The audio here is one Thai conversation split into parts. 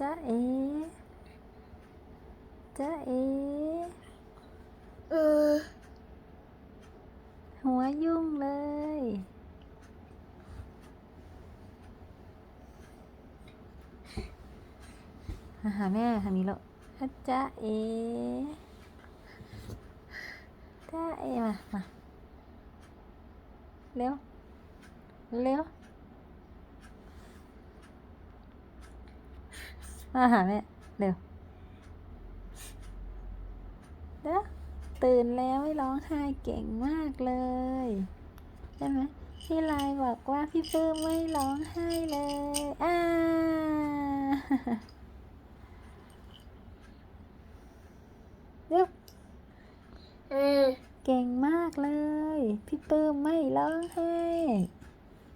จ๊ะเอจ๊ะเอเออ หัวยุ่งเลยมาหาแม่ทางนี้ลูกอะจ๊ะเอจ๊ะเอมา มา เร็ว เร็ว มาหาแม่เร็วเด้อตื่นแล้วไม่ร้องไห้เก่งมากเลยใช่ไหมพี่ไลน์บอกว่าพี่ปื้มไม่ร้องไห้เลยอ่าเร็วเออเก่งมากเลย พี่ปื้มไม่ร้องไห้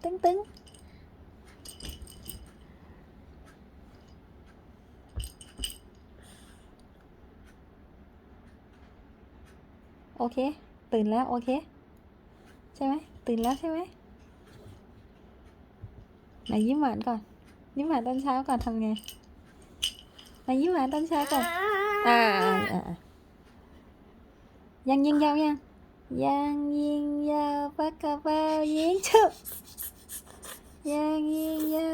ตึ้งตึ้ง อเค ตื่นแล้วโอเค ใช่ไหมตื่นแล้วใช่ไหมไหนยิ้มหวานก่อน ยิ้มหวานตอนเช้าก่อนทำไงไหนยิ้มหวานตอนเช้าก่อนอ่าอ่าอ่าอ่ายังยิงยาวยังยังยิงยาวปากกระเป๋ายิงฉุบยังยิงยาว